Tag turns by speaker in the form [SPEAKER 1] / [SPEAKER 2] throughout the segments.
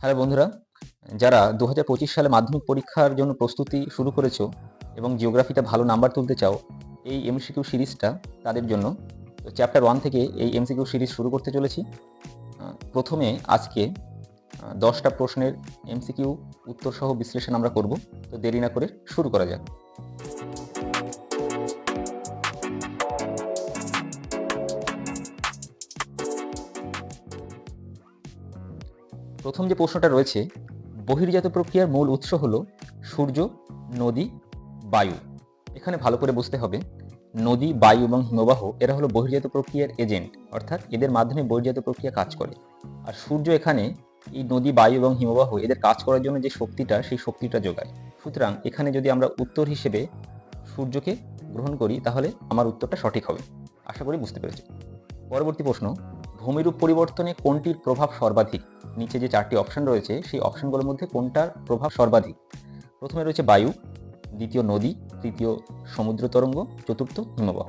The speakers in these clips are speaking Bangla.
[SPEAKER 1] হ্যালো বন্ধুরা, যারা দু হাজার পঁচিশ সালে মাধ্যমিক পরীক্ষার জন্য প্রস্তুতি শুরু করেছ এবং জিওগ্রাফিতে ভালো নাম্বার তুলতে চাও, এই এমসিকিউ সিরিজটা তাদের জন্য, তো চ্যাপ্টার ওয়ান থেকে এই এমসিকিউ সিরিজ শুরু করতে চলেছি। প্রথমে আজকে দশটা প্রশ্নের এমসিকিউ উত্তরসহ বিশ্লেষণ আমরা করব, তো দেরি না করে শুরু করা যাক। প্রথম যে প্রশ্নটা রয়েছে, বহির্জাত প্রক্রিয়ার মূল উৎস হল সূর্য, নদী, বায়ু। এখানে ভালো করে বুঝতে হবে, নদী, বায়ু এবং হিমবাহ, এরা হলো বহির্জাত প্রক্রিয়ার এজেন্ট, অর্থাৎ এদের মাধ্যমে বহির্জাত প্রক্রিয়া কাজ করে। আর সূর্য এখানে এই নদী, বায়ু এবং হিমবাহ, এদের কাজ করার জন্য যে শক্তিটা, সেই শক্তিটা যোগায়। সুতরাং এখানে যদি আমরা উত্তর হিসেবে সূর্যকে গ্রহণ করি, তাহলে আমার উত্তরটা সঠিক হবে। আশা করি বুঝতে পেরেছি পরবর্তী প্রশ্ন ভূমিরূপ পরিবর্তনে কোনটির প্রভাব সর্বাধিক? নিচে যে চারটি অপশন রয়েছে, সেই অপশনগুলোর মধ্যে কোনটার প্রভাব সর্বাধিক? প্রথমে রয়েছে বায়ু, দ্বিতীয় নদী, তৃতীয় সমুদ্র তরঙ্গ, চতুর্থ হিমবাহ।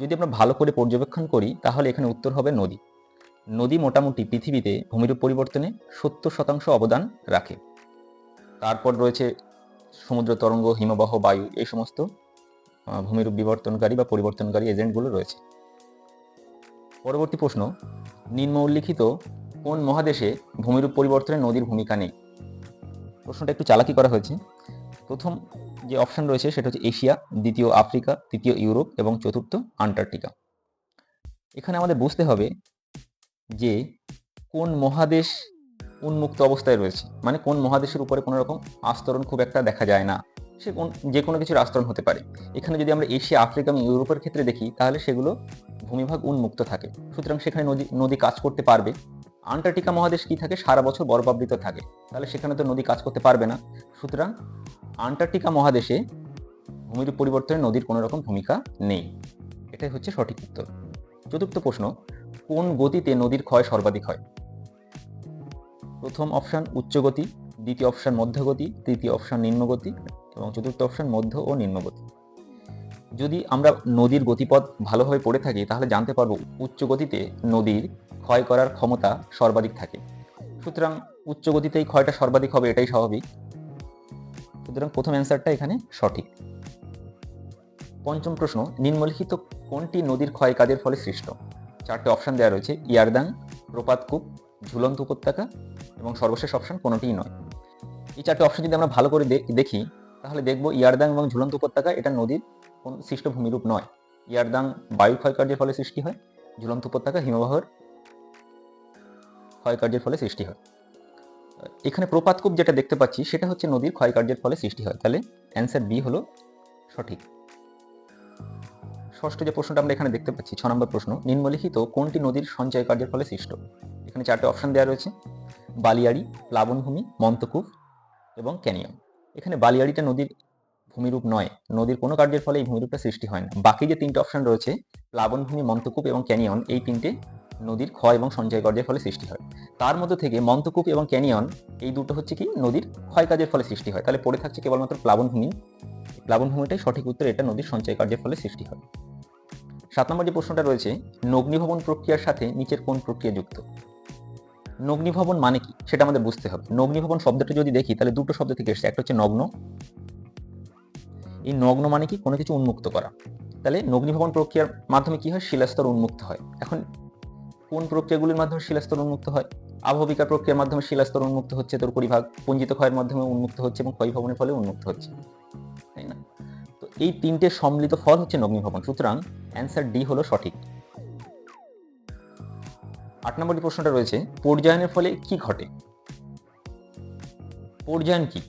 [SPEAKER 1] যদি আমরা ভালো করে পর্যবেক্ষণ করি, তাহলে এখানে উত্তর হবে নদী। নদী মোটামুটি পৃথিবীতে ভূমিরূপ পরিবর্তনে সত্তর শতাংশ অবদান রাখে। তারপর রয়েছে সমুদ্র তরঙ্গ, হিমবাহ, বায়ু, এই সমস্ত ভূমিরূপ বিবর্তনকারী বা পরিবর্তনকারী এজেন্টগুলো রয়েছে। পরবর্তী প্রশ্ন, নিম্ন উল্লিখিত কোন মহাদেশে ভূমিরূপ পরিবর্তনে নদীর ভূমিকা নেই? প্রশ্নটা একটু চালাকি করা হয়েছে। প্রথম যে অপশন রয়েছে সেটা হচ্ছে এশিয়া, দ্বিতীয় আফ্রিকা, তৃতীয় ইউরোপ এবং চতুর্থ আন্টার্কটিকা। এখানে আমাদের বুঝতে হবে যে কোন মহাদেশ উন্মুক্ত অবস্থায় রয়েছে। মানে কোন মহাদেশের উপরে কোনো রকম আস্তরণ খুব একটা দেখা যায় না। সে কোন, যে কোনো কিছুর আস্তরণ হতে পারে। এখানে যদি আমরা এশিয়া, আফ্রিকা এবং ইউরোপের ক্ষেত্রে দেখি, তাহলে সেগুলো ভূমিভাগ উন্মুক্ত থাকে। সুতরাং সেখানে নদী নদী কাজ করতে পারবে। আন্টার্কটিকা মহাদেশ কি থাকে? সারা বছর বরফাবৃত থাকে। তাহলে সেখানে তো নদী কাজ করতে পারবে না। সুতরাং আন্টার্কটিকা মহাদেশে ভূমির পরিবর্তনে নদীর কোনো রকম ভূমিকা নেই। এটাই হচ্ছে সঠিক উত্তর। চতুর্থ প্রশ্ন, কোন গতিতে নদীর ক্ষয় সর্বাধিক হয়? প্রথম অপশন উচ্চ গতি, দ্বিতীয় অপশন মধ্যগতি তৃতীয় অপশন নিম্নগতি এবং চতুর্থ অপশন মধ্য ও নিম্নগতি যদি আমরা নদীর গতিপথ ভালোভাবে পড়ে থাকি, তাহলে জানতে পারব উচ্চ গতিতে নদীর ক্ষয় করার ক্ষমতা সর্বাধিক থাকে। সুতরাং উচ্চ গতিতেই ক্ষয়টা সর্বাধিক হবে, এটাই স্বাভাবিক। সুতরাং প্রথম অ্যান্সারটা এখানে সঠিক। পঞ্চম প্রশ্ন, নিম্নলিখিত কোনটি নদীর ক্ষয় কাজের ফলে সৃষ্ট? চারটে অপশন দেওয়া রয়েছে, ইয়ারদাং, প্রপাতকূপ, ঝুলন্ত উপত্যকা এবং সর্বশেষ অপশন কোনোটিই নয়। এই চারটে অপশন যদি আমরা ভালো করে দেখি, তাহলে দেখব ইয়ারদাং এবং ঝুলন্ত উপত্যকা, এটা নদীর কোন সৃষ্ট ভূমিরূপ নয়। ইয়ারদাং বায়ু ক্ষয়কার্যের ফলে সৃষ্টি হয়, ঝুলন্ত উপত্যকা হিমবাহর ক্ষয়কার্যের ফলে সৃষ্টি হয়। এখানে প্রপাতকূপ যেটা দেখতে পাচ্ছি, সেটা হচ্ছে নদীর ক্ষয়কার্যের ফলে সৃষ্টি হয়। তাহলে অ্যান্সার বি হলো সঠিক। ষষ্ঠ যে প্রশ্নটা আমরা এখানে দেখতে পাচ্ছি, ছ নম্বর প্রশ্ন, নিম্নলিখিত কোনটি নদীর সঞ্চয় কার্যের ফলে সৃষ্ট? এখানে চারটে অপশন দেওয়া রয়েছে, বালিয়াড়ি, প্লাবনভূমি মন্তকূপ এবং ক্যানিয়ন। এখানে বালিয়াড়িটা নদীর ভূমিরূপ নয়। নদীর কোনো কার্যের ফলে এই ভূমিরূপটা সৃষ্টি হয় না। বাকি যে তিনটে অপশন রয়েছে, প্লাবনভূমি, মন্তকূপ এবং ক্যানিয়ন, এই তিনটে নদীর ক্ষয় এবং সঞ্চয় কার্যের ফলে সৃষ্টি হয়। তার মধ্যে থেকে মন্তকূপ এবং ক্যানিয়ন, এই দুটো হচ্ছে কি নদীর ক্ষয় কাজের ফলে সৃষ্টি হয়। তাহলে পড়ে থাকছে কেবলমাত্র প্লাবনভূমি। প্লাবনভূমিটাই সঠিক উত্তর, এটা নদীর সঞ্চয় কার্যের ফলে সৃষ্টি হয়। সাত নম্বর যে প্রশ্নটা রয়েছে, নগ্নিভবন প্রক্রিয়ার সাথে নিচের কোন প্রক্রিয়া যুক্ত? নগ্নিভবন মানে কি? সেটা আমাদের বুঝতে হবে। নগ্নিভবন শব্দটা যদি দেখি, তাহলে দুটো শব্দ থেকে এসেছে। একটা হচ্ছে নগ্ন এই নগ্ন মানে কি? কোনো কিছু উন্মুক্ত করা। তাহলে নগ্নিভবন প্রক্রিয়ার মাধ্যমে কি হয়? শিলাস্তর উন্মুক্ত হয়। এখন কোন প্রক্রিয়াগুলির মাধ্যমে শিলাস্তর উন্মুক্ত হয়? আবহবিকার প্রক্রিয়ার মাধ্যমে শিলাস্তর উন্মুক্ত হচ্ছে তোর পরিভাগ পঞ্জিত ক্ষয়ের মাধ্যমে উন্মুক্ত হচ্ছে এবং ক্ষয়ভবনের ফলে উন্মুক্ত হচ্ছে। তাই না? তো এই তিনটে সম্মিলিত ফল হচ্ছে নগ্নিভবন। সুতরাং অ্যান্সার ডি হলো সঠিক। আট নম্বর প্রশ্নটা রয়েছে, পর্যায়নের ফলে কি ঘটে? পর্যায়ন কি?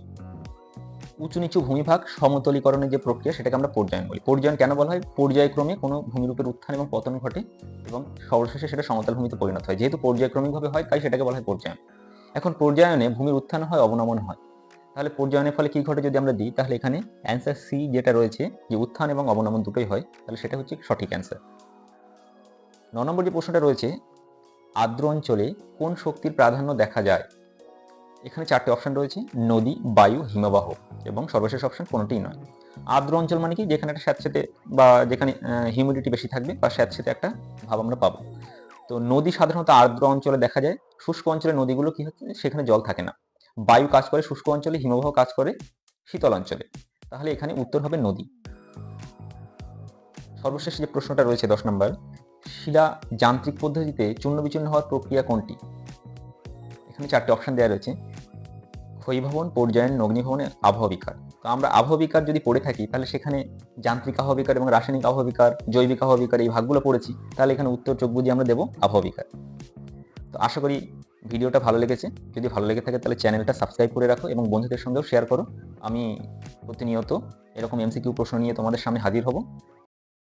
[SPEAKER 1] উঁচু নিচু ভূমিভাগ সমতলীকরণের যে প্রক্রিয়া, সেটাকে আমরা পর্যায়ন বলি। পর্যায়ন কেন বলা হয়? পর্যায়ক্রমে কোনো ভূমিরূপের উত্থান এবং পতন ঘটে এবং সর্বশেষে সেটা সমতল ভূমিতে পরিণত হয়। যেহেতু পর্যায়ক্রমিকভাবে হয়, তাই সেটাকে বলা হয় পর্যায়ন। এখন পর্যায়নে ভূমির উত্থান হয়, অবনমন হয়। তাহলে পর্যায়নের ফলে কি ঘটে যদি আমরা দিই? তাহলে এখানে অ্যান্সার সি যেটা রয়েছে, যে উত্থান এবং অবনমন দুটোই হয়, তাহলে সেটা হচ্ছে সঠিক অ্যান্সার ন নম্বর যে প্রশ্নটা রয়েছে, আর্দ্র অঞ্চলে কোন শক্তির প্রাধান্য দেখা যায়? এখানে চারটে অপশন রয়েছে, নদী, বায়ু, হিমবাহ এবং সর্বশেষ অপশন কোনোটিই নয়। আর্দ্র অঞ্চল মানে কি? যেখানে একটা স্যাঁতস্যাঁতে বা যেখানে হিউমিডিটি বেশি থাকবে, বা স্যাঁতস্যাঁতে একটা ভাব আমরা পাবো। তো নদী সাধারণত আর্দ্র অঞ্চলে দেখা যায়, শুষ্ক অঞ্চলে নদীগুলো কি হচ্ছে? সেখানে জল থাকে না। বায়ু কাজ করে, শুষ্ক অঞ্চলে, হিমবাহ কাজ করে শীতল অঞ্চলে। তাহলে এখানে উত্তর হবে নদী। সর্বশেষ যে প্রশ্নটা রয়েছে দশ নম্বর, শিলা যান্ত্রিক পদ্ধতিতে চূর্ণ বিচূর্ণ হওয়ার প্রক্রিয়া কোনটি? এখানে চারটি অপশন দেওয়া রয়েছে। ক্ষয়ীভবন পর্যায়ন অগ্নিভবনের আবহাওয়া বিকার তো আমরা আবহাওয়া বিকার যদি পড়ে থাকি, তাহলে সেখানে যান্ত্রিক আবহাওয়া বিকার এবং রাসায়নিক আবহাওয়া বিকার জৈবিক আবহাওয়া বিকার এই ভাগগুলো পড়েছি। তাহলে এখানে উত্তর চোখ বুঝিয়ে আমরা দেবো আবহাওয়া বিকার তো আশা করি ভিডিওটা ভালো লেগেছে। যদি ভালো লেগে থাকে, তাহলে চ্যানেলটা সাবস্ক্রাইব করে রাখো এবং বন্ধুদের সঙ্গেও শেয়ার করো। আমি প্রতিনিয়ত এরকম এমসিকিউ প্রশ্ন নিয়ে তোমাদের সামনে হাজির হব।